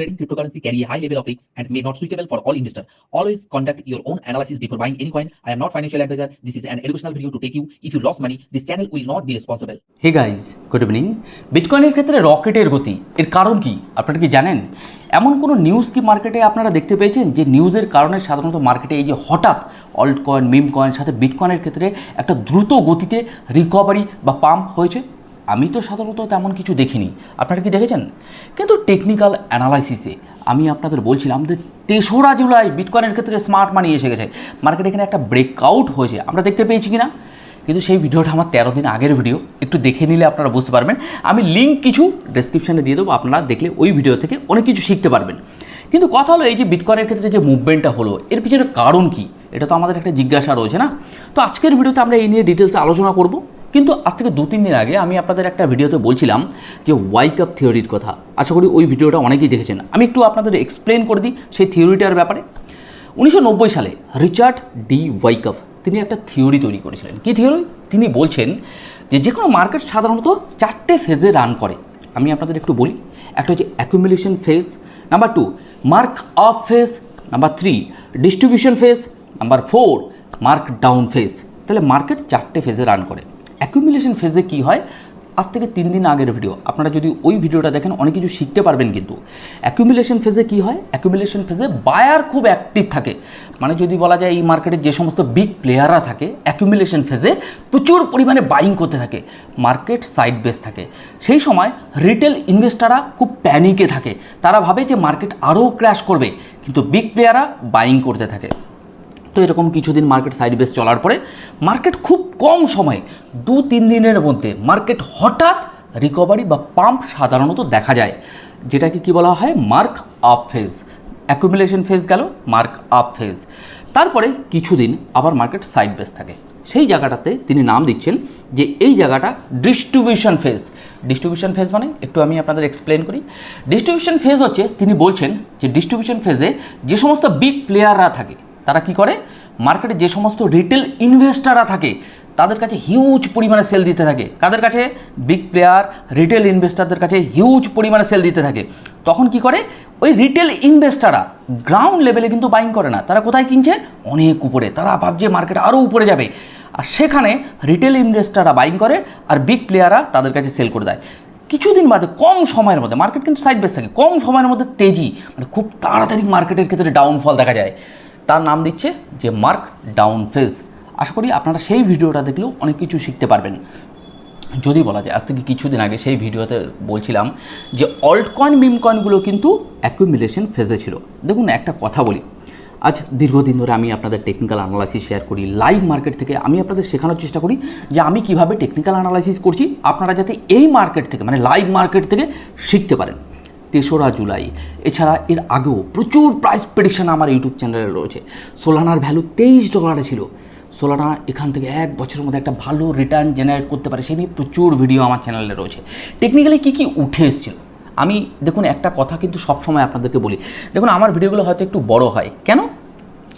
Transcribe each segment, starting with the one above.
Trading cryptocurrency carry a high level of risk and may not suitable for all investors. Always conduct your own analysis before buying any coin. I am not financial advisor. This is an educational video to take you. If you lost money, this channel will not be responsible. Hey guys good evening বিটকয়েনের ক্ষেত্রে রকেটের গতি এর কারণ কি আপনারা কি জানেন এমন কোনো নিউজ কি মার্কেটে আপনারা দেখতে পেয়েছেন যে নিউজের কারণে সাধারণত মার্কেটে এই যে হঠাৎ অল্ট কয়েন মিম কয়েন সাথে বিটকয়েনের ক্ষেত্রে একটা দ্রুত গতিতে রিকভারি বা পাম্প হয়েছে আমি তো সাধারণত তেমন কিছু দেখিনি। আপনারা কি দেখেছেন? কিন্তু টেকনিক্যাল অ্যানালাইসিসে আমি আপনাদের বলছিলাম যে তেসরা জুলাই বিটকয়েনের ক্ষেত্রে স্মার্ট মানি এসে গেছে। মার্কেটে এখানে একটা ব্রেকআউট হয়েছে। আমরা দেখতে পেয়েছি কি না কিন্তু সেই ভিডিওটা আমার তেরো দিন আগের ভিডিও একটু দেখে নিলে আপনারা বুঝতে পারবেন। আমি লিঙ্ক কিছু ডেসক্রিপশানে দিয়ে দেবো। আপনারা দেখলে ওই ভিডিও থেকে অনেক কিছু শিখতে পারবেন। কিন্তু কথা হলো এই যে বিটকয়েনের ক্ষেত্রে যে মুভমেন্টটা হলো, এর পিছনে কারণ কি? এটা তো আমাদের একটা জিজ্ঞাসা রয়েছে না? তো আজকের ভিডিওতে আমরা এই নিয়ে ডিটেলসে আলোচনা করব। কিন্তু আজ থেকে দু তিন দিন আগে আমি আপনাদের একটা ভিডিওতে বলছিলাম যে ওয়াইক থিওরির কথা। আশা করি ওই ভিডিওটা অনেকেই দেখেছেন। আমি একটু আপনাদের এক্সপ্লেন করে দিই সেই থিওরিটার ব্যাপারে। উনিশশো নব্বই সালে রিচার্ড ডি ওয়াইকফ তিনি একটা থিওরি তৈরি করেছিলেন। কী থিওরি তিনি বলছেন যে যে কোনো মার্কেট সাধারণত চারটে ফেজে রান করে। আমি আপনাদের একটু বলি। একটা হচ্ছে accumulation phase number two mark up phase number three distribution phase number four mark down phase তাহলে মার্কেট চারটে ফেজে রান করে। অ্যাকুমুলেশন ফেজে কী হয়? আজ থেকে তিন দিন আগের ভিডিও আপনারা যদি ওই ভিডিওটা দেখেন, অনেক কিছু শিখতে পারবেন কিন্তু। অ্যাকুমুলেশন ফেজে কি হয়? অ্যাকুমুলেশন ফেজে বায়ার খুব অ্যাক্টিভ থাকে। মানে যদি বলা যায়, এই মার্কেটে যে সমস্ত বিগ প্লেয়াররা থাকে অ্যাকুমুলেশন ফেজে প্রচুর পরিমাণে বাইং করতে থাকে। মার্কেট সাইড বেস থাকে। সেই সময় রিটেল ইনভেস্টাররা খুব প্যানিকে থাকে। তারা ভাবে যে মার্কেট আরও ক্র্যাশ করবে। কিন্তু বিগ প্লেয়াররা বাইং করতে থাকে। তো এরকম কিছুদিন মার্কেট সাইড বেস চলার পরে মার্কেট খুব কম সময়ে, দু, তিন দিনের মধ্যে মার্কেট হঠাৎ রিকভারি বা পাম্প সাধারণত দেখা যায়। যেটাকে কি বলা হয়? Mark up phase accumulation phase গেল মার্ক আপ ফেজ তারপরে কিছুদিন আবার মার্কেট সাইড বেস থাকে। সেই জায়গাটাতে তিনি নাম দিচ্ছেন যে এই জায়গাটা ডিস্ট্রিবিউশন ফেজ ডিস্ট্রিবিউশন ফেজ মানে একটু আমি আপনাদের এক্সপ্লেন করি। ডিস্ট্রিবিউশন ফেজ হচ্ছে, তিনি বলছেন যে ডিস্ট্রিবিউশন ফেজে যে সমস্ত বিগ প্লেয়াররা থাকে তারা কি করে? মার্কেটে যে সমস্ত রিটেল ইনভেস্টাররা থাকে, তাদের কাছে হিউজ পরিমাণে সেল দিতে থাকে। কাদের কাছে? বিগ প্লেয়ার রিটেল ইনভেস্টারদের কাছে হিউজ পরিমাণে সেল দিতে থাকে। তখন কি করে? ওই রিটেল ইনভেস্টাররা গ্রাউন্ড লেভেলে কিন্তু বাইং করে না। তারা কোথায় কিনছে? অনেক উপরে। তারা ভাবছে মার্কেট আরও উপরে যাবে। আর সেখানে রিটেল ইনভেস্টাররা বাইং করে আর বিগ প্লেয়াররা তাদের কাছে সেল করে দেয়। কিছুদিন বাদে, কম সময়ের মধ্যে মার্কেট কিন্তু সাইড বেস থাকে, কম সময়ের মধ্যে তেজি মানে খুব তাড়াতাড়ি মার্কেটের ক্ষেত্রে ডাউনফল দেখা যায়। তার নাম দিচ্ছে যে মার্ক ডাউন ফেজ আশা করি আপনারা সেই ভিডিওটা দেখলেও অনেক কিছু শিখতে পারবেন। যদি বলা যায়, আজ থেকে কিছুদিন আগে সেই ভিডিওতে বলছিলাম যে অল্ট কয়েন মিম কয়েনগুলো কিন্তু অ্যাকুমিলেশন ফেজে ছিল। দেখুন, একটা কথা বলি। আজ দীর্ঘদিন ধরে আমি আপনাদের টেকনিক্যাল অ্যানালাইসিস শেয়ার করি লাইভ মার্কেট থেকে আমি আপনাদের শেখানোর চেষ্টা করি যে আমি কীভাবে টেকনিক্যাল অ্যানালাইসিস করছি, আপনারা যাতে এই মার্কেট থেকে মানে লাইভ মার্কেট থেকে শিখতে পারেন। তেসরা জুলাই। এছাড়া এর আগেও প্রচুর প্রাইস প্রেডিকশান আমার ইউটিউব চ্যানেলে রয়েছে। সোলানার ভ্যালু তেইশ ডলারে ছিল। সোলানা এখান থেকে এক বছরের মধ্যে একটা ভালো রিটার্ন জেনারেট করতে পারে সেই নিয়ে প্রচুর ভিডিও আমার চ্যানেলে রয়েছে। টেকনিক্যালি কী কী উঠে এসেছিল? আমি, দেখুন, একটা কথা কিন্তু সবসময় আপনাদেরকে বলি। দেখুন, আমার ভিডিওগুলো হয়তো একটু বড় হয়। কেন?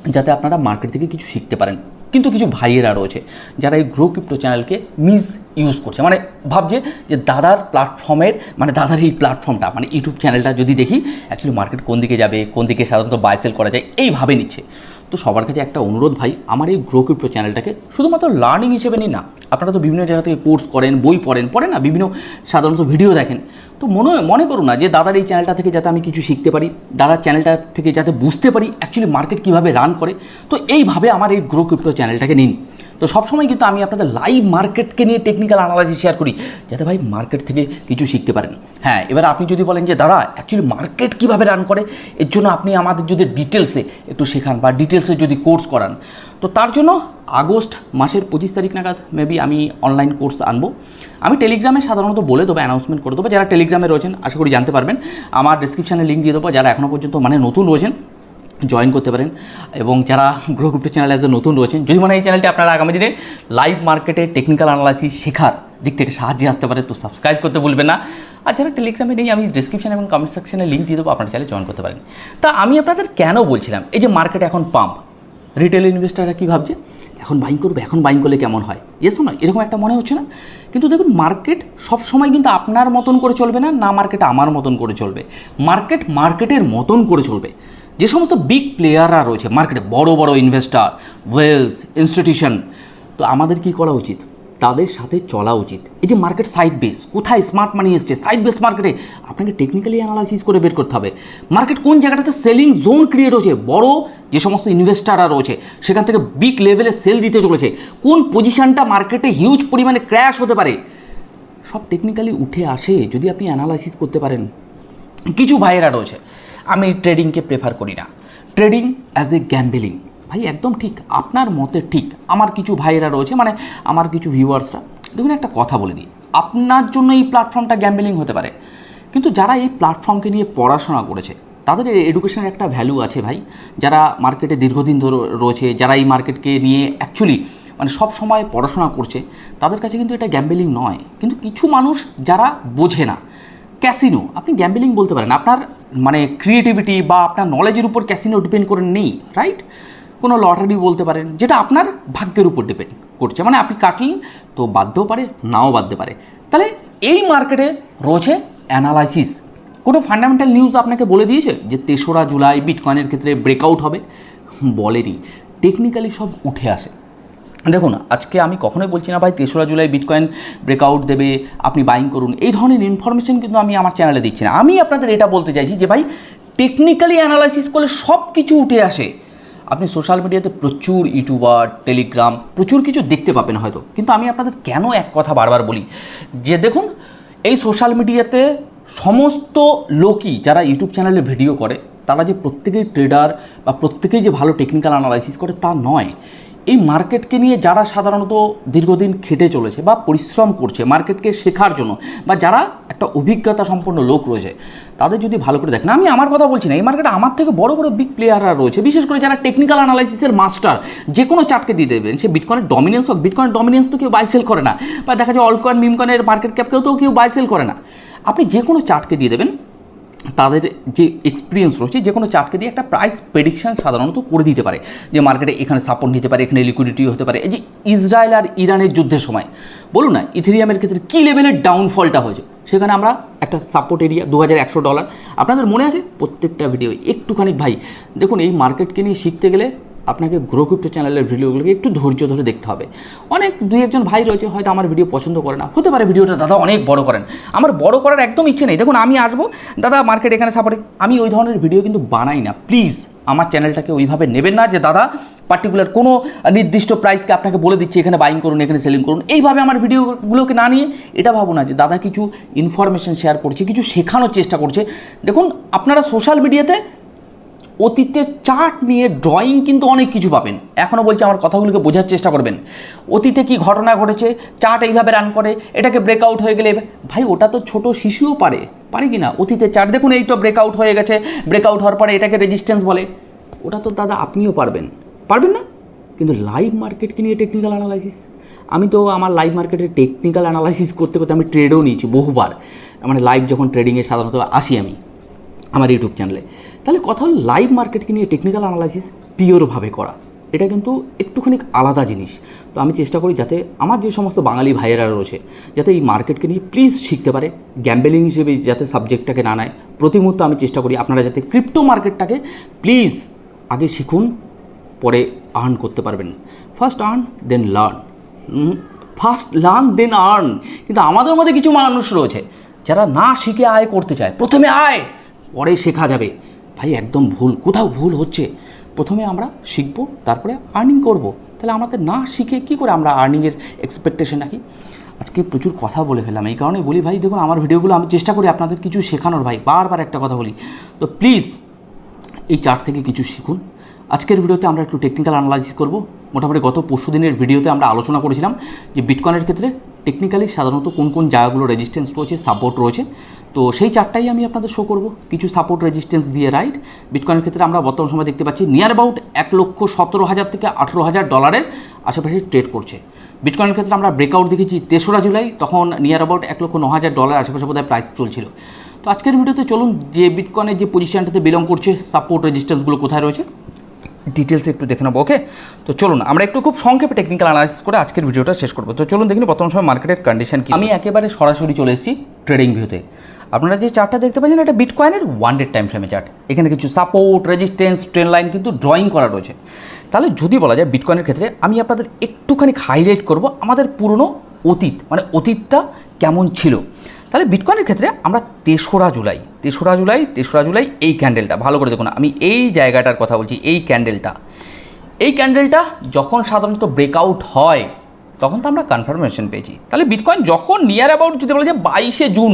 যাতে আপনারা মার্কেট থেকে কিছু শিখতে পারেন। কিন্তু কিছু ভাইয়েরা রয়েছে যারা এই গ্রো ক্রিপ্টো চ্যানেলকে মিস ইউজ করছে। মানে ভাবছে যে দাদার প্ল্যাটফর্মের মানে দাদার এই প্ল্যাটফর্মটা মানে ইউটিউব চ্যানেলটা যদি দেখি অ্যাকচুয়ালি মার্কেট কোন দিকে যাবে, কোন দিকে সাধারণত বাই সেল করা যায়, এইভাবে নিচ্ছে। তো সবার কাছে একটা অনুরোধ ভাই, আমার এই গ্রো ক্রিপ্টো চ্যানেলটাকে শুধুমাত্র লার্নিং হিসেবে নিন না। আপনারা তো বিভিন্ন জায়গা থেকে কোর্স করেন, বই পড়েন পড়েন না, বিভিন্ন সাধারণত ভিডিও দেখেন। তো মনে মনে করো না যে দাদার এই চ্যানেলটা থেকে যাতে আমি কিছু শিখতে পারি, দাদার চ্যানেলটা থেকে যাতে বুঝতে পারি অ্যাকচুয়ালি মার্কেট কীভাবে রান করে। তো এইভাবে আমার এই গ্রো ক্রিপ্টো চ্যানেলটাকে নিন। তো সবসময় কিন্তু আমি আপনাদের লাইভ মার্কেটকে নিয়ে টেকনিক্যাল অ্যানালাইসিস শেয়ার করি, যাতে ভাই মার্কেট থেকে কিছু শিখতে পারেন। হ্যাঁ এবার আপনি যদি বলেন যে, দাদা অ্যাকচুয়ালি মার্কেট কীভাবে রান করে? এর জন্য আপনি আমাদের যদি ডিটেলসে একটু শেখান বা ডিটেলসে যদি কোর্স করান। তো তার জন্য আগস্ট মাসের পঁচিশ তারিখ নাগাদ মেবি আমি অনলাইন কোর্স আনব। আমি টেলিগ্রামে সাধারণত বলে দেবো অ্যানাউন্সমেন্ট করে দেবো। যারা টেলিগ্রামে রয়েছেন, আশা করি জানতে পারবেন। আমার ডিসক্রিপশানে লিঙ্ক দিয়ে দেবো। যারা এখনও পর্যন্ত মানে নতুন রয়েছেন জয়েন করতে পারেন এবং যারা গ্রো গ্রুপের চ্যানেলে একজন নতুন রয়েছেন, যদি মনে হয় এই চ্যানেলটি আপনারা আগামী দিনে লাইভ মার্কেটে টেকনিক্যাল অ্যানালাইসিস শেখার দিক থেকে সাহায্যে আসতে পারে, তো সাবস্ক্রাইব করতে ভুলবেন না। আর যারা টেলিগ্রামে নেই, আমি ডিসক্রিপশন এবং কমেন্ট সেকশনে লিঙ্ক দিয়ে দেবো, আপনারা চাইলে জয়েন করতে পারেন। তা আমি আপনাদের কেন বলছিলাম, এই যে মার্কেট এখন পাম্প রিটেল ইনভেস্টাররা কী ভাবছে? এখন বাইং করব, এখন বাইং করলে কেমন হয়? এসো নয় এরকম একটা মনে হচ্ছে না? কিন্তু দেখুন মার্কেট সব সময় কিন্তু আপনার মতন করে চলবে না না মার্কেট আমার মতন করে চলবে। মার্কেট মার্কেটের মতন করে চলবে। যে সমস্ত বিগ প্লেয়াররা রয়েছে মার্কেটে বড় বড় ইনভেস্টার ওয়েলস ইনস্টিটিউশন তো আমাদের কি করা উচিত? তাদের সাথে চলা উচিত। এই যে মার্কেট সাইড বেস কোথায় স্মার্ট মানি এসছে? সাইড বেস মার্কেটে আপনাকে টেকনিক্যালি অ্যানালাইসিস করে বের করতে হবে। মার্কেট কোন জায়গাটাতে সেলিং জোন ক্রিয়েট হচ্ছে বড় যে সমস্ত ইনভেস্টাররা রয়েছে, সেখান থেকে বিগ লেভেলে সেল দিতে চলেছে। কোন পজিশনটা মার্কেটে হিউজ পরিমাণে ক্র্যাশ হতে পারে? সব টেকনিক্যালি উঠে আসে যদি আপনি অ্যানালাইসিস করতে পারেন। কিছু ভাইয়েরা রয়েছে আমি ট্রেডিংকে প্রেফার করি না। ট্রেডিং অ্যাজ এ গ্যাম্বেলিং ভাই, একদম ঠিক। আপনার মতে ঠিক। আমার কিছু ভাইয়েরা রয়েছে মানে আমার কিছু ভিউয়ার্সরা দেখুন, একটা কথা বলে দিই। আপনার জন্য এই প্ল্যাটফর্মটা গ্যাম্বেলিং হতে পারে। কিন্তু যারা এই প্ল্যাটফর্মকে নিয়ে পড়াশোনা করেছে, তাদের এডুকেশনের একটা ভ্যালু আছে ভাই। যারা মার্কেটে দীর্ঘদিন ধরে রয়েছে, যারা এই মার্কেটকে নিয়ে অ্যাকচুয়ালি মানে সব সময় পড়াশোনা করছে, তাদের কাছে কিন্তু এটা গ্যাম্বেলিং নয়। কিন্তু কিছু মানুষ যারা বোঝে না ক্যাসিনো, আপনি গ্যাম্বেলিং বলতে পারেন। আপনার মানে ক্রিয়েটিভিটি বা আপনার নলেজের উপর ক্যাসিনো ডিপেন্ড করে নেই রাইট কোনো লটারি বলতে পারেন, যেটা আপনার ভাগ্যের উপর ডিপেন্ড করছে। মানে আপনি কাটলেন, তো বাধ্যও পারে, নাও বাঁধতে পারে। তাহলে এই মার্কেটে রয়েছে অ্যানালাইসিস কোনো ফান্ডামেন্টাল নিউজ আপনাকে বলে দিয়েছে যে তেসরা জুলাই বিটকয়েনের ক্ষেত্রে ব্রেকআউট হবে? বলেনি। টেকনিক্যালি সব উঠে আসে। দেখুন, আজকে আমি কখনোই বলছি না ভাই, তেসরা জুলাই বিটকয়েন ব্রেকআউট দেবে, আপনি বাইং করুন। এই ধরনের ইনফরমেশন কিন্তু আমি আমার চ্যানেলে দিচ্ছি না। আমি আপনাদের এটা বলতে চাইছি যে ভাই টেকনিক্যালি অ্যানালাইসিস করলে সব কিছু উঠে আসে। আপনি সোশ্যাল মিডিয়াতে প্রচুর ইউটিউবার টেলিগ্রাম প্রচুর কিছু দেখতে পাবেন হয়তো। কিন্তু আমি আপনাদের কেন এক কথা বারবার বলি? যে দেখুন, এই সোশ্যাল মিডিয়াতে সমস্ত লোকই যারা ইউটিউব চ্যানেলে ভিডিও করে, তারা যে প্রত্যেকেই ট্রেডার বা প্রত্যেকেই যে ভালো টেকনিক্যাল অ্যানালাইসিস করে তা নয়। এই মার্কেটকে নিয়ে যারা সাধারণত দীর্ঘদিন খেটে চলেছে বা পরিশ্রম করছে মার্কেটকে শেখার জন্য বা যারা একটা অভিজ্ঞতা সম্পন্ন লোক রয়েছে, তাদের যদি ভালো করে দেখেন, আমি আমার কথা বলছি না, এই মার্কেটে আমার থেকে বড় বড় বিগ প্লেয়াররা রয়েছে, বিশেষ করে যারা টেকনিক্যাল অ্যানালাইসিসের মাস্টার যে কোনো চার্টকে দিয়ে দেবেন, সে বিটকয়েনের ডমিনেন্স হোক বিটকয়েনের ডমিনেন্স তো কেউ বাই সেল করে না, বা দেখা যায় অলকয়েন মিমকয়েনের মার্কেট ক্যাপকেও তো কেউ বাই সেল করে না। আপনি যে কোনো চার্টকে দিয়ে দেবেন তাদের যে এক্সপিরিয়েন্স রয়েছে, যে কোনো চার্টকে দিয়ে একটা প্রাইস প্রেডিকশান সাধারণত করে দিতে পারে। যে মার্কেটে এখানে সাপোর্ট নিতে পারে, এখানে লিকুইডিটিও হতে পারে। এই যে ইসরায়েল আর ইরানের যুদ্ধের সময়, বলুন না, ইথেরিয়ামের ক্ষেত্রে কী লেভেলের ডাউনফলটা হয়েছে? সেখানে আমরা একটা সাপোর্ট এরিয়া দু হাজার একশো ডলার আপনাদের মনে আছে? প্রত্যেকটা ভিডিও একটুখানি ভাই, দেখুন, এই মার্কেটকে নিয়ে শিখতে গেলে আপনাকে গ্রো ক্রিপ্টো চ্যানেলের ভিডিওগুলোকে একটু ধৈর্য ধরে দেখতে হবে। অনেক দুই একজন ভাই রয়েছে, হয়তো আমার ভিডিও পছন্দ করে না। হতে পারে ভিডিওটা দাদা অনেক বড় করেন। আমার বড় করার একদম ইচ্ছে নেই। দেখুন, আমি আসব, দাদা মার্কেট এখানে সাপোর্টে আমি ওই ধরনের ভিডিও কিন্তু বানাই না। প্লিজ আমার চ্যানেলটাকে ওইভাবে নেবেন না যে, দাদা পার্টিকুলার কোনো নির্দিষ্ট প্রাইসকে আপনাকে বলে দিচ্ছি, এখানে বাইং করুন, এখানে সেলিং করুন। এইভাবে আমার ভিডিওগুলোকে না নিয়ে এটা ভাবো না যে, দাদা, কিছু ইনফরমেশন শেয়ার করছে, কিছু শেখানোর চেষ্টা করছে। দেখুন, আপনারা সোশ্যাল মিডিয়াতে অতীতে চার্ট নিয়ে ড্রয়িং কিন্তু অনেক কিছু পাবেন। এখনও বলছি আমার কথাগুলোকে বোঝার চেষ্টা করবেন। অতীতে কি ঘটনা ঘটেছে? চার্ট এইভাবে রান করে, এটাকে ব্রেকআউট হয়ে গেলে ভাই, ওটা তো ছোট শিশুও পারে। পারে কি না? অতীতে চার্ট দেখুন এই তো ব্রেকআউট হয়ে গেছে। ব্রেকআউট হওয়ার পরে এটাকে রেজিস্ট্যান্স বলে। ওটা তো দাদা আপনিও পারবেন। পারবেন না? কিন্তু লাইভ মার্কেটকে নিয়ে টেকনিক্যাল অ্যানালাইসিস আমি তো আমার লাইভ মার্কেটের টেকনিক্যাল অ্যানালাইসিস করতে করতে আমি ট্রেডও নিয়েছি বহুবার। মানে লাইভ যখন ট্রেডিংয়ে সাধারণত আসি আমি, আমার ইউটিউব চ্যানেলে তাহলে কথা হলো লাইভ মার্কেটকে নিয়ে টেকনিক্যাল অ্যানালাইসিস পিওরভাবে করা। এটা কিন্তু একটুখানি আলাদা জিনিস। তো আমি চেষ্টা করি যাতে আমার যে সমস্ত বাঙালি ভাইয়েরা রয়েছে, যাতে এই মার্কেটকে নিয়ে প্লিজ শিখতে পারে গ্যাম্বেলিং হিসেবে যাতে সাবজেক্টটাকে না নেয়। প্রতি মুহূর্তে আমি চেষ্টা করি আপনারা যাতে ক্রিপ্টো মার্কেটটাকে প্লিজ আগে শিখুন, পরে আর্ন করতে পারবেন। First earn then learn first learn then earn কিন্তু আমাদের মধ্যে কিছু মানুষ রয়েছে, যারা না শিখে আয় করতে চায়। প্রথমে আয়, পরে শেখা যাবে। ভাই, একদম ভুল, কোথাও ভুল হচ্ছে। প্রথমে আমরা শিখব, তারপরে আর্নিং করব। তাহলে আমাদের না শিখে কি করে আমরা আর্নিংয়ের এক্সপেকটেশন রাখি? আজকে প্রচুর কথা বলে ফেলাম এই কারণে বলি ভাই, দেখুন, আমার ভিডিওগুলো আমি চেষ্টা করি আপনাদের কিছু শেখানোর ভাই, বারবার একটা কথা বলি। তো প্লিজ এই চার্ট থেকে কিছু শিখুন। আজকের ভিডিওতে আমরা একটু টেকনিক্যাল অ্যানালাইসিস করব। মোটামুটি গত পরশু দিনের ভিডিওতে আমরা আলোচনা করেছিলাম যে বিটকয়েনের ক্ষেত্রে টেকনিক্যালি সাধারণত কোন কোন জায়গাগুলো রেজিস্ট্যান্স রয়েছে সাপোর্ট রয়েছে। তো সেই চারটাই আমি আপনাদের শো করব। কিছু সাপোর্ট রেজিস্ট্যান্স দিয়ে রাইট বিটকয়েনের ক্ষেত্রে আমরা বর্তমান সময় দেখতে পাচ্ছি নিয়ার অ্যাবাউট এক লক্ষ সতেরো হাজার থেকে আঠেরো হাজার ডলারের আশেপাশে ট্রেড করছে। বিটকয়েনের ক্ষেত্রে আমরা ব্রেকআউট দেখেছি তেসরা জুলাই, তখন নিয়ার অ্যাবাউট এক লক্ষ ন হাজার ডলার আশেপাশে বোধহয় প্রাইস চলছিল। তো আজকের ভিডিওতে চলুন যে বিটকয়েনের যে পজিশনটাতে বিলং করছে সাপোর্ট রেজিস্ট্যান্সগুলো কোথায় রয়েছে? ডিটেলসে একটু দেখে নেব ওকে তো চলুন, আমরা একটু খুব সংক্ষেপে টেকনিক্যাল অ্যানালাইসিস করে আজকের ভিডিওটা শেষ করব। তো চলুন দেখুন বর্তমান সময় মার্কেটের কন্ডিশন কি। আমি একেবারে সরাসরি চলে এসেছি ট্রেডিং ভিউতে আপনারা যে চার্টটা দেখতে পাচ্ছেন, এটা বিটকয়েনের ওয়ান ডে টাইম ফ্রেমে চার্ট এখানে কিছু সাপোর্ট রেজিস্ট্যান্স ট্রেন লাইন কিন্তু ড্রয়িং করা রয়েছে। তাহলে যদি বলা যায় বিটকয়েনের ক্ষেত্রে, আমি আপনাদের একটুখানি হাইলাইট করব আমাদের পুরনো অতীত মানে অতীতটা কেমন ছিল। তাহলে বিটকয়েনের ক্ষেত্রে আমরা তেসরা জুলাই তেসরা জুলাই তেসরা জুলাই এই ক্যান্ডেলটা ভালো করে দেখুন, আমি এই জায়গাটার কথা বলছি, এই ক্যান্ডেলটা এই ক্যান্ডেলটা যখন সাধারণত ব্রেকআউট হয় তখন তো আমরা কনফার্মেশন পেয়েছি। তাহলে বিটকয়েন যখন নিয়ার অ্যাবাউট যদি বলা যায় বাইশে জুন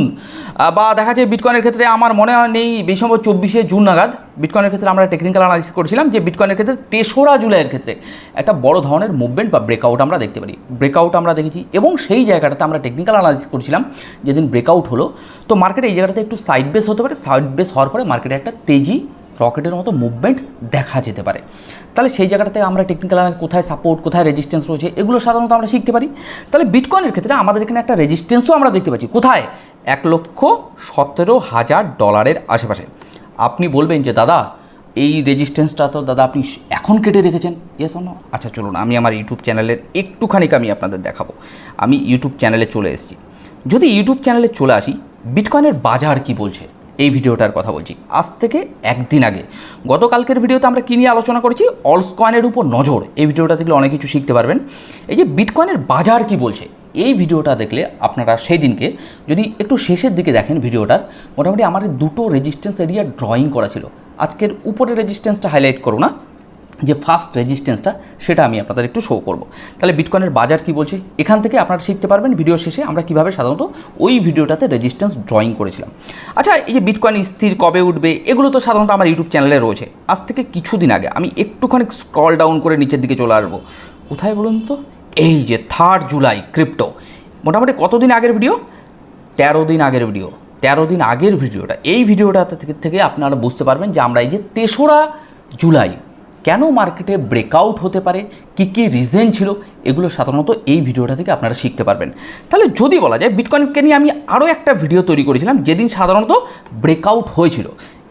বা দেখা যায় বিটকয়েনের ক্ষেত্রে আমার মনে হয় নেই, বেশি সম্ভব চব্বিশে জুন নাগাদ বিটকয়েনের ক্ষেত্রে আমরা টেকনিক্যাল অ্যানালিসিস করেছিলাম যে বিটকয়েনের ক্ষেত্রে তেসরা জুলাইয়ের ক্ষেত্রে একটা বড় ধরনের মুভমেন্ট বা ব্রেকআউট আমরা দেখতে পারি। ব্রেকআউট আমরা দেখেছি এবং সেই জায়গাটাতে আমরা টেকনিক্যাল অ্যানালিসিস করেছিলাম, যেদিন ব্রেকআউট হলো। তো মার্কেটে এই জায়গাটাতে একটু সাইড বেস হতে পারে সাইড বেস হওয়ার পরে মার্কেটে একটা তেজি রকেটের মতো মুভমেন্ট দেখা যেতে পারে। তাহলে সেই জায়গাটাতে আমরা টেকনিক্যাল কোথায় সাপোর্ট কোথায় রেজিস্ট্যান্স রয়েছে, এগুলো সাধারণত আমরা শিখতে পারি। তাহলে বিটকয়েনের ক্ষেত্রে আমাদের এখানে একটা রেজিস্ট্যান্সও আমরা দেখতে পাচ্ছি। কোথায়? এক লক্ষ সতেরো হাজার ডলারের আশেপাশে। আপনি বলবেন যে, দাদা, এই রেজিস্ট্যান্সটা তো, দাদা, আপনি এখন কেটে রেখেছেন? ইয়েস অন্য আচ্ছা চলুন, আমি আমার ইউটিউব চ্যানেলের একটুখানি আমি আপনাদের দেখাবো। আমি ইউটিউব চ্যানেলে চলে এসেছি। যদি ইউটিউব চ্যানেলে চলে আসি বিটকয়েনের বাজার কি বলছে? এই ভিডিওটার কথা বলছি। আজ থেকে একদিন আগে। গতকালকের ভিডিওতে আমরা কী নিয়ে আলোচনা করেছি? অলস কয়েনের উপর নজর। এই ভিডিওটা দেখলে অনেক কিছু শিখতে পারবেন। এই যে বিটকয়েনের বাজার কি বলছে? এই ভিডিওটা দেখলে আপনারা সেই দিনকে যদি একটু শেষের দিকে দেখেন ভিডিওটার, মোটামুটি আমার দুটো রেজিস্ট্যান্স এরিয়া ড্রয়িং করা ছিল। আজকের উপরে রেজিস্ট্যান্সটা হাইলাইট করো না। যে ফার্স্ট রেজিস্ট্যান্সটা সেটা আমি আপনাদের একটু শো করব। তাহলে বিটকয়েনের বাজার কি বলছে? এখান থেকে আপনারা শিখতে পারবেন ভিডিও শেষে আমরা কীভাবে সাধারণত ওই ভিডিওটাতে রেজিস্ট্যান্স ড্রয়িং করেছিলাম। আচ্ছা এই যে বিটকয়েন স্থির কবে উঠবে, এগুলো তো সাধারণত আমার ইউটিউব চ্যানেলে রয়েছে। আজ থেকে কিছুদিন আগে আমি একটুখানি স্ক্রল ডাউন করে নিচের দিকে চলে আসব। কোথায় বলুন তো? এই যে থার্ড জুলাই ক্রিপ্টো মোটামুটি কতদিন আগের ভিডিও তেরো দিন আগের ভিডিও তেরো দিন আগের ভিডিওটা এই ভিডিওটা থেকে থেকে আপনারা বুঝতে পারবেন যে আমরা এই যে তেসরা জুলাই কেন মার্কেটে ব্রেকআউট হতে পারে? কি কি রিজন ছিল? এগুলো সাধারণত এই ভিডিওটা থেকে আপনারা শিখতে পারবেন। তাহলে যদি বলা যায় বিটকয়েনকে নিয়ে আমি আরও একটা ভিডিও তৈরি করেছিলাম, যেদিন সাধারণত ব্রেকআউট হয়েছিল।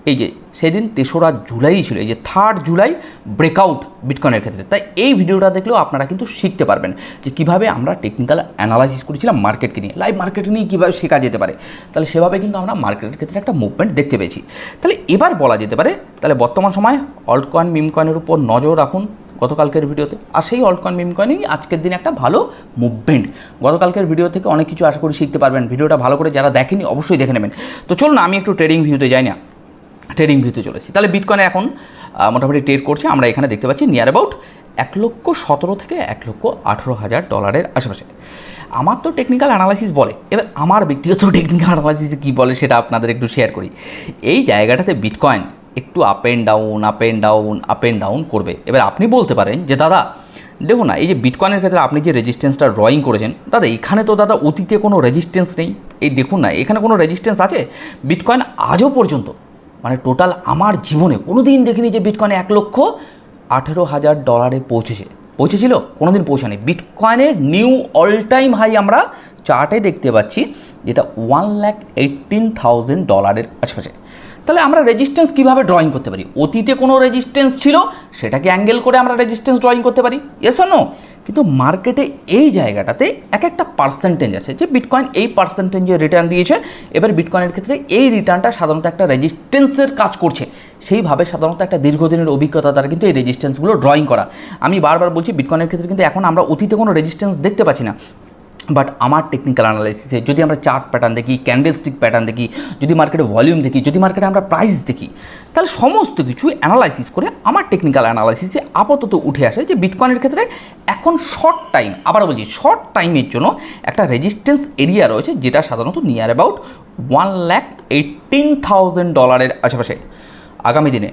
এই যে সেদিন তেসরা জুলাই ছিল, এই যে থার্ড জুলাই ব্রেকআউট বিটকয়েনের ক্ষেত্রে। তাই এই ভিডিওটা দেখলেও আপনারা কিন্তু শিখতে পারবেন যে কীভাবে আমরা টেকনিক্যাল অ্যানালাইসিস করেছিলাম মার্কেটকে নিয়ে। লাইভ মার্কেট নিয়ে কীভাবে শেখা যেতে পারে। তাহলে সেভাবে কিন্তু আমরা মার্কেটের ক্ষেত্রে একটা মুভমেন্ট দেখতে পেয়েছি। তাহলে এবার বলা যেতে পারে, তাহলে বর্তমান সময় অল্ট কয়েন মিম কয়েনের উপর নজর রাখুন গতকালকের ভিডিওতে। আর সেই অল্ট কয়েন মিম কয়েনই আজকের দিনে একটা ভালো মুভমেন্ট গতকালকের ভিডিও থেকে অনেক কিছু আশা করি শিখতে পারবেন। ভিডিওটা ভালো করে যারা দেখেনি অবশ্যই দেখে নেবেন। তো চলুন, আমি একটু ট্রেডিং ভিউতে যাই না। ট্রেডিং ভিউতে চলেছি। তাহলে বিটকয়েনে এখন মোটামুটি ট্রেড করছে। আমরা এখানে দেখতে পাচ্ছি নিয়ার অ্যাবাউট এক লক্ষ সতেরো থেকে এক লক্ষ আঠেরো হাজার ডলারের আশেপাশে। আমার তো টেকনিক্যাল অ্যানালাইসিস বলে। এবার আমার ব্যক্তিগত টেকনিক্যাল অ্যানালাইসিস কী বলে সেটা আপনাদের একটু শেয়ার করি। এই জায়গাটাতে বিটকয়েন একটু up and down up and down up and down করবে। এবার আপনি বলতে পারেন যে, দাদা, দেখুন না, এই যে বিটকয়েনের ক্ষেত্রে আপনি যে রেজিস্ট্যান্সটা ড্রয়িং করেছেন, দাদা, এখানে তো দাদা অতীতে কোনো রেজিস্ট্যান্স নেই। এই দেখুন না, এখানে কোনো রেজিস্ট্যান্স আছে? বিটকয়েন আজও পর্যন্ত মানে টোটাল আমার জীবনে কোনো দিন দেখিনি যে বিটকয়েন এক লক্ষ আঠেরো হাজার ডলারে পৌঁছেছে। পৌঁছেছিল? কোনো দিন পৌঁছায়নি বিটকয়েনের নিউ অল টাইম হাই আমরা চার্টে দেখতে পাচ্ছি, যেটা ওয়ান ল্যাক এইটিন থাউজেন্ড ডলারের আশেপাশে। তাহলে আমরা রেজিস্ট্যান্স কীভাবে ড্রয়িং করতে পারি? অতীতে কোনো রেজিস্ট্যান্স ছিল? সেটাকে অ্যাঙ্গেল করে আমরা রেজিস্ট্যান্স ড্রয়িং করতে পারি? এসো কিন্তু মার্কেটে এই জায়গাটাতে এক একটা পার্সেন্টেজ আছে যে বিটকয়েন এই পার্সেন্টেজে রিটার্ন দিয়েছে। এবার বিটকয়েনের ক্ষেত্রে এই রিটার্নটা সাধারণত একটা রেজিস্ট্যান্সের কাজ করছে। সেইভাবে সাধারণত একটা দীর্ঘদিনের অভিজ্ঞতা দ্বারা কিন্তু এই রেজিস্ট্যান্সগুলো ড্রয়িং করা। আমি বারবার বলছি বিটকয়েনের ক্ষেত্রে কিন্তু এখন আমরা অতীতে কোনো রেজিস্ট্যান্স দেখতে পাচ্ছি না। বাট আমার টেকনিক্যাল অ্যানালাইসিসে যদি আমরা চার্ট প্যাটার্ন দেখি ক্যান্ডেলস্টিক প্যাটার্ন দেখি, যদি মার্কেটে ভলিউম দেখি, যদি মার্কেটে আমরা প্রাইস দেখি, তাহলে সমস্ত কিছু অ্যানালাইসিস করে আমার টেকনিক্যাল অ্যানালাইসিসে আপাতত উঠে আসে যে বিটকয়েনের ক্ষেত্রে এখন শর্ট টাইম আবার বলছি শর্ট টাইমের জন্য একটা রেজিস্ট্যান্স এরিয়া রয়েছে যেটা সাধারণত near about one lakh eighteen thousand ডলারের আশেপাশে। আগামী দিনে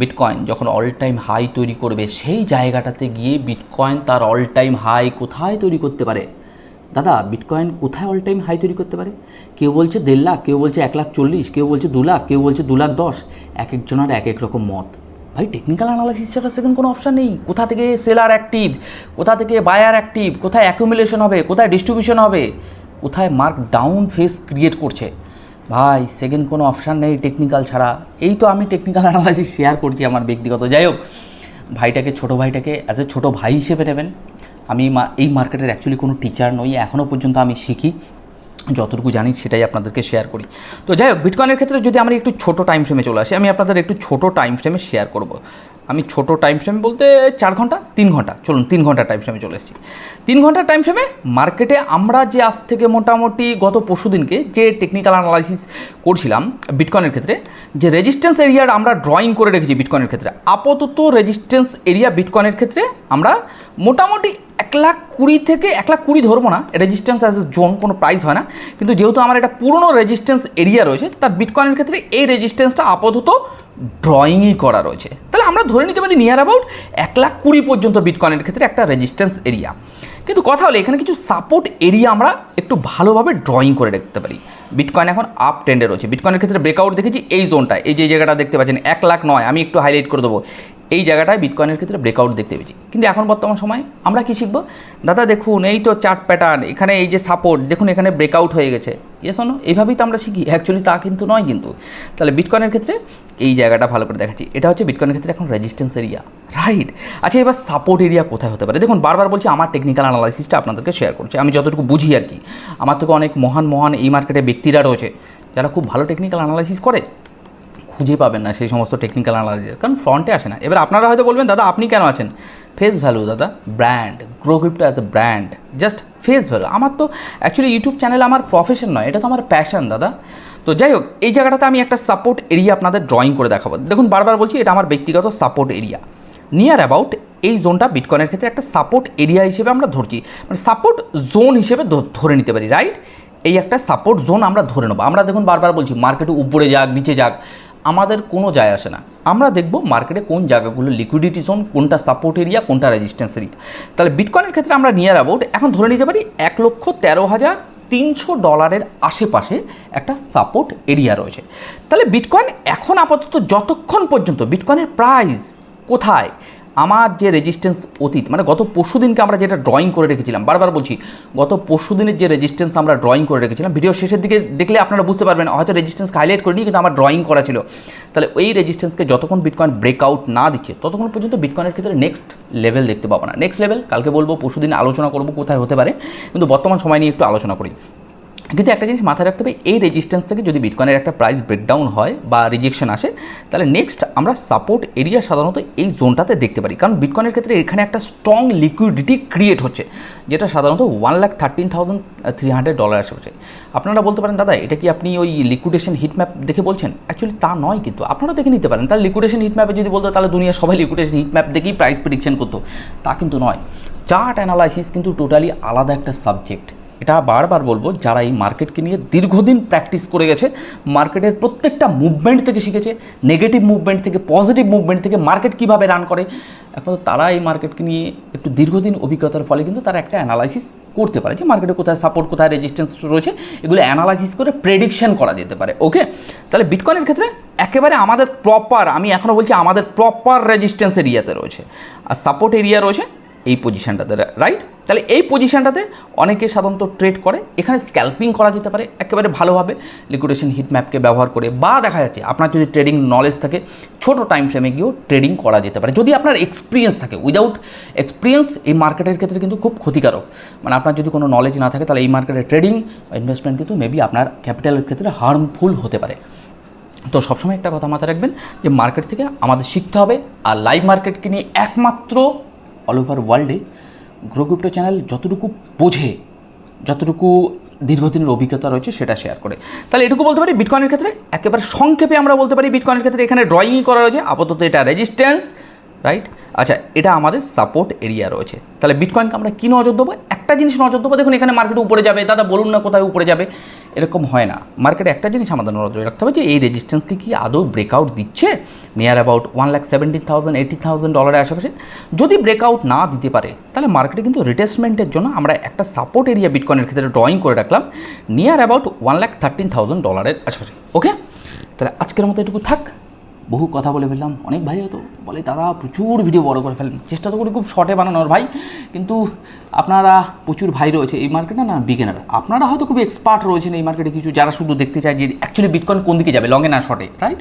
বিটকয়েন যখন অল টাইম হাই তৈরি করবে, সেই জায়গাটাতে গিয়ে বিটকয়েন তার অল টাইম হাই কোথায় তৈরি করতে পারে? দাদা বিটকয়েন কোথায় অল টাইম হাই তৈরি করতে পারে? কেউ বলছে দেড় লাখ, কেউ বলছে এক লাখ চল্লিশ, কেউ বলছে দু লাখ, কেউ বলছে দু লাখ দশ। এক একজনের এক এক রকম মত। ভাই টেকনিক্যাল অ্যানালাইসিস ছাড়া সেকেন্ড কোনো অপশান নেই। কোথা থেকে সেলার অ্যাক্টিভ কোথা থেকে বায়ার অ্যাক্টিভ কোথায় অ্যাকুমুলেশন হবে? কোথায় ডিস্ট্রিবিউশন হবে? কোথায় মার্ক ডাউন ফেস ক্রিয়েট করছে? ভাই সেকেন্ড কোনো অপশান নেই টেকনিক্যাল ছাড়া। এই তো আমি টেকনিক্যাল অ্যানালাইসিস শেয়ার করছি আমার ব্যক্তিগত। যাই হোক, ভাইটাকে, ছোটো ভাইটাকে অ্যাজ এ ছোটো ভাই হিসেবে নেবেন। আমি এই মার্কেটের অ্যাকচুয়ালি কোনো টিচার নই এখনও পর্যন্ত আমি শিখি। যতটুকু জানি সেটাই আপনাদেরকে শেয়ার করি। তো যাই হোক বিটকয়েনের ক্ষেত্রে যদি আমার একটু ছোট টাইম ফ্রেমে চলে আসি, আমি আপনাদের একটু ছোট টাইম ফ্রেমে শেয়ার করব। আমি ছোটো টাইম ফ্রেম বলতে চার ঘণ্টা, তিন ঘণ্টা, চলুন তিন ঘণ্টা টাইম ফ্রেমে চলে এসেছি। তিন ঘণ্টার টাইম ফ্রেমে মার্কেটে আমরা যে আজ থেকে মোটামুটি গত পরশু দিনকে যে টেকনিক্যাল অ্যানালাইসিস করছিলাম বিটকয়েনের ক্ষেত্রে, যে রেজিস্ট্যান্স এরিয়ার আমরা ড্রয়িং করে রেখেছি বিটকয়েনের ক্ষেত্রে, আপাতত রেজিস্ট্যান্স এরিয়া বিটকয়েনের ক্ষেত্রে আমরা মোটামুটি এক লাখ কুড়ি থেকে এক লাখ কুড়ি ধরবো না রেজিস্ট্যান্স অ্যাজ এ জোন কোনো প্রাইস হয় না, কিন্তু যেহেতু আমার একটা পুরনো রেজিস্ট্যান্স এরিয়া রয়েছে তার বিটকয়েনের ক্ষেত্রে এই রেজিস্ট্যান্সটা আপাতত ড্রয়িংই করা রয়েছে। তাহলে আমরা ধরে নিতে পারি নিয়ার অ্যাবাউট এক লাখ কুড়ি পর্যন্ত বিটকয়েনের ক্ষেত্রে একটা রেজিস্ট্যান্স এরিয়া কিন্তু কথা হলো, এখানে কিছু সাপোর্ট এরিয়া আমরা একটু ভালোভাবে ড্রয়িং করে রাখতে পারি। বিটকয়েন এখন আপ ট্রেন্ডে রয়েছে। বিটকয়েনের ক্ষেত্রে ব্রেকআউট দেখেছি এই জোনটা এই যে জায়গাটা দেখতে পাচ্ছেন, এক লাখ নয়, আমি একটু হাইলাইট করে দেবো। এই জায়গাটায় বিটকয়েনের ক্ষেত্রে ব্রেকআউট দেখতে পেয়েছি। কিন্তু এখন বর্তমান সময় আমরা কি শিখব? দাদা দেখুন, এই তো চার্ট প্যাটার্ন এখানে এই যে সাপোর্ট দেখুন এখানে ব্রেকআউট হয়ে গেছে। ইয়ে শোনো এইভাবেই তো আমরা শিখি। অ্যাকচুয়ালি তা কিন্তু নয় কিন্তু। তাহলে বিটকয়েনের ক্ষেত্রে এই জায়গাটা ভালো করে দেখাচ্ছি। এটা হচ্ছে বিটকয়েনের ক্ষেত্রে এখন রেজিস্ট্যান্স এরিয়া রাইট আচ্ছা এবার সাপোর্ট এরিয়া কোথায় হতে পারে? দেখুন, বারবার বলছি আমার টেকনিক্যাল অ্যানালাইসিসটা আপনাদেরকে শেয়ার করছি। আমি যতটুকু বুঝি আর কি। আমার থেকে অনেক মহান মহান এই মার্কেটে ব্যক্তিরা রয়েছে, যারা খুব ভালো টেকনিক্যাল অ্যানালাইসিস করে। খুঁজে পাবেন না সেই সমস্ত টেকনিক্যাল অ্যানালাইসিস কারণ ফ্রন্টে আসে না। এবার আপনারা হয়তো বলবেন, দাদা, আপনি কেন আছেন? ফেস ভ্যালু দাদা brand Grow crypto as a brand just face value আমার তো অ্যাকচুয়ালি ইউটিউব চ্যানেল আমার প্রফেশন নয়, এটা তো আমার প্যাশন দাদা। তো যাই হোক, এই জায়গাটাতে আমি একটা সাপোর্ট এরিয়া আপনাদের ড্রয়িং করে দেখাবো। দেখুন, বারবার বলছি এটা আমার ব্যক্তিগত সাপোর্ট এরিয়া নিয়ার অ্যাবাউট এই জোনটা বিটকয়েনের ক্ষেত্রে একটা সাপোর্ট এরিয়া হিসেবে আমরা ধরছি। মানে সাপোর্ট জোন হিসেবে ধরে নিতে পারি রাইট এই একটা সাপোর্ট জোন আমরা ধরে নেব। আমরা দেখুন, বারবার বলছি মার্কেটে উপরে যাক, নিচে যাক। আমাদের কোনো যায় আসে না। আমরা দেখব মার্কেটে কোন জায়গাগুলো লিকুইডিটি জোন কোনটা সাপোর্ট এরিয়া কোনটা রেজিস্ট্যান্স এরিয়া তাহলে বিটকয়েনের ক্ষেত্রে আমরা নিয়ার অ্যাবাউট এখন ধরে নিতে পারি এক লক্ষ তেরো হাজার তিনশো ডলারের আশেপাশে একটা সাপোর্ট এরিয়া রয়েছে। তাহলে বিটকয়েন এখন আপাতত যতক্ষণ পর্যন্ত বিটকয়েনের প্রাইস কোথায়? আমার যে রেজিস্ট্যান্স অতীত মানে গত পরশু দিনকে আমরা যেটা ড্রয়িং করে রেখেছিলাম, বারবার বলছি, গত পরশু দিনের যে রেজিস্ট্যান্স আমরা ড্রয়িং করে রেখেছিলাম ভিডিও শেষের দিকে দেখলে আপনারা বুঝতে পারবেন, হয়তো রেজিস্ট্যান্স হাইলাইট করিনি, কিন্তু আমার ড্রয়িং করা ছিল। তাহলে ওই রেজিস্ট্যান্সকে যতক্ষণ বিটকয়েন ব্রেকআউট না দিচ্ছে, ততক্ষণ পর্যন্ত বিটকয়েনের ক্ষেত্রে নেক্সট লেভেল দেখতে পাবো না। নেক্সট লেভেল কালকে বলব পরশু দিন আলোচনা করব, কোথায় হতে পারে, কিন্তু বর্তমান সময় নিয়ে একটু আলোচনা করি। কিন্তু একটা জিনিস মাথায় রাখতে হবে, এই রেজিস্ট্যান্স থেকে যদি বিটকয়েনের একটা প্রাইস ব্রেকডাউন হয় বা রিজেকশন আসে, তাহলে নেক্সট আমরা সাপোর্ট এরিয়া সাধারণত এই জোনটাতে দেখতে পারি। কারণ বিটকয়েনের ক্ষেত্রে এখানে একটা স্ট্রং লিকুইডিটি ক্রিয়েট হচ্ছে, যেটা সাধারণত one lakh thirteen thousand three hundred dollar আসে হচ্ছে আপনারা বলতে পারেন, দাদা, এটা কি আপনি ওই লিকুইডেশন হিট ম্যাপ দেখে বলছেন? অ্যাকচুয়ালি তা নয় কিন্তু আপনারা দেখে নিতে পারেন। তাহলে লিকুইডেশন হিট ম্যাপে যদি বলতো, তাহলে দুনিয়া সবাই লিকুইডেশন হিট ম্যাপ দেখেই প্রাইস প্রেডিকশন করতো। তা কিন্তু নয়। চার্ট অ্যানালাইসিস কিন্তু টোটালি আলাদা একটা সাবজেক্ট এটা বারবার বলব, যারা এই মার্কেটকে নিয়ে দীর্ঘদিন প্র্যাকটিস করে গেছে, মার্কেটের প্রত্যেকটা মুভমেন্ট থেকে শিখেছে নেগেটিভ মুভমেন্ট থেকে পজিটিভ মুভমেন্ট থেকে মার্কেট কীভাবে রান করে এখন তারা এই মার্কেটকে নিয়ে একটু দীর্ঘদিন অভিজ্ঞতার ফলে কিন্তু তারা একটা অ্যানালাইসিস করতে পারে যে মার্কেটে কোথায় সাপোর্ট কোথায় রেজিস্ট্যান্স রয়েছে, এগুলো অ্যানালাইসিস করে প্রেডিকশন করা যেতে পারে ওকে তাহলে বিটকয়েনের ক্ষেত্রে একেবারে আমাদের প্রপার আমি এখনও বলছি আমাদের প্রপার রেজিস্ট্যান্স এরিয়াতে রয়েছে। আর সাপোর্ট এরিয়া রয়েছে এই পজিশানটাতে রাইট তাহলে এই পজিশানটাতে অনেকে সাধারণত ট্রেড করে। এখানে স্ক্যাল্পিং করা যেতে পারে, একেবারে ভালোভাবে লিকুইডেশন হিট ম্যাপকে ব্যবহার করে। বা দেখা যাচ্ছে, আপনার যদি ট্রেডিং নলেজ থাকে, ছোট টাইম ফ্রেমে গিয়েও ট্রেডিং করা যেতে পারে। যদি আপনার এক্সপিরিয়েন্স থাকে উইদাউট এক্সপিরিয়েন্স এই মার্কেটের ক্ষেত্রে কিন্তু খুব ক্ষতিকারক। মানে আপনার যদি কোনো নলেজ না থাকে, তাহলে এই মার্কেটে ট্রেডিং ইনভেস্টমেন্ট কিন্তু মেবি আপনার ক্যাপিটালের ক্ষেত্রে হার্মফুল হতে পারে। তো সবসময় একটা কথা মাথায় রাখবেন যে মার্কেট থেকে আমাদের শিখতে হবে, আর লাইভ মার্কেটকে নিয়ে একমাত্র অল ওভার ওয়ার্ল্ডে গ্রো চ্যানেল যতটুকু বোঝে, যতটুকু দীর্ঘদিনের অভিজ্ঞতা রয়েছে সেটা শেয়ার করে। তাহলে এটুকু বলতে পারি বিটকয়েনের ক্ষেত্রে একেবারে সংক্ষেপে আমরা বলতে পারি বিটকয়েনের ক্ষেত্রে এখানে ড্রয়িংই করা রয়েছে, আপাতত এটা রেজিস্ট্যান্স রাইট আচ্ছা এটা আমাদের সাপোর্ট এরিয়া রয়েছে। তাহলে বিটকয়েনকে আমরা কী নজর দেবো? একটা জিনিস নজর দেবো, দেখুন এখানে মার্কেট উপরে যাবে, দাদা বলুন না কোথায় উপরে যাবে। এরকম হয় না। মার্কেটে একটা জিনিস আমাদের নজর রাখতে হবে যে, এই রেজিস্ট্যান্সকে কি আদৌ ব্রেকআউট দিচ্ছে? Near about one lakh seventeen thousand eighty thousand ডলারের আশেপাশে। যদি ব্রেকআউট না দিতে পারে, তাহলে মার্কেটে কিন্তু রিটেসমেন্টের জন্য আমরা একটা সাপোর্ট এরিয়া বিটকয়েনের ক্ষেত্রে ড্রয়িং করে রাখলাম near about one lakh thirteen thousand ডলারের আশেপাশে। ওকে তাহলে আজকের মতো এটুকু থাক। বহু কথা বলে ফেললাম। অনেক ভাই হয়তো বলে, দাদা, প্রচুর ভিডিও বড় করে ফেলেন। চেষ্টা তো করি খুব শর্টে বানানোর ভাই। কিন্তু আপনারা প্রচুর ভাই রয়েছে এই মার্কেটে না বিগেনার আপনারা হয়তো খুব এক্সপার্ট রয়েছেন এই মার্কেটে কিছু, যারা শুধু দেখতে চায় যে অ্যাকচুয়ালি বিটকয়েন কোন দিকে যাবে লংয়ে না শর্টে রাইট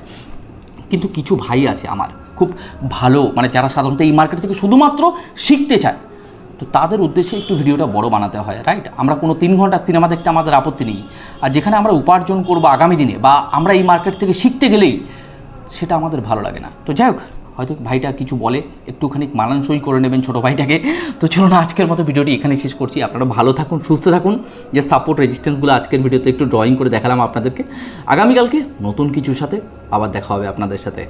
কিন্তু কিছু ভাই আছে আমার, খুব ভালো মানে যারা সাধারণত এই মার্কেট থেকে শুধুমাত্র শিখতে চায়। তো তাদের উদ্দেশ্যে একটু ভিডিওটা বড় বানাতে হয় রাইট আমরা কোনো তিন ঘণ্টা সিনেমা দেখতে আমাদের আপত্তি নেই। আর যেখানে আমরা উপার্জন করব আগামী দিনে বা আমরা এই মার্কেট থেকে শিখতে গেলেই সেটা আমাদের ভালো লাগে না। তো যাই হোক, হয়তো ভাইটা কিছু বলে, একটুখানি মানানসই করে নেবেন ছোটো ভাইটাকে। তো চলুন, আজকের মতো ভিডিওটি এখানে শেষ করছি। আপনারা ভালো থাকুন, সুস্থ থাকুন। যে সাপোর্ট রেজিস্ট্যান্সগুলো আজকের ভিডিওতে একটু ড্রয়িং করে দেখালাম আপনাদেরকে। আগামীকালকে নতুন কিছুর সাথে আবার দেখা হবে আপনাদের সাথে।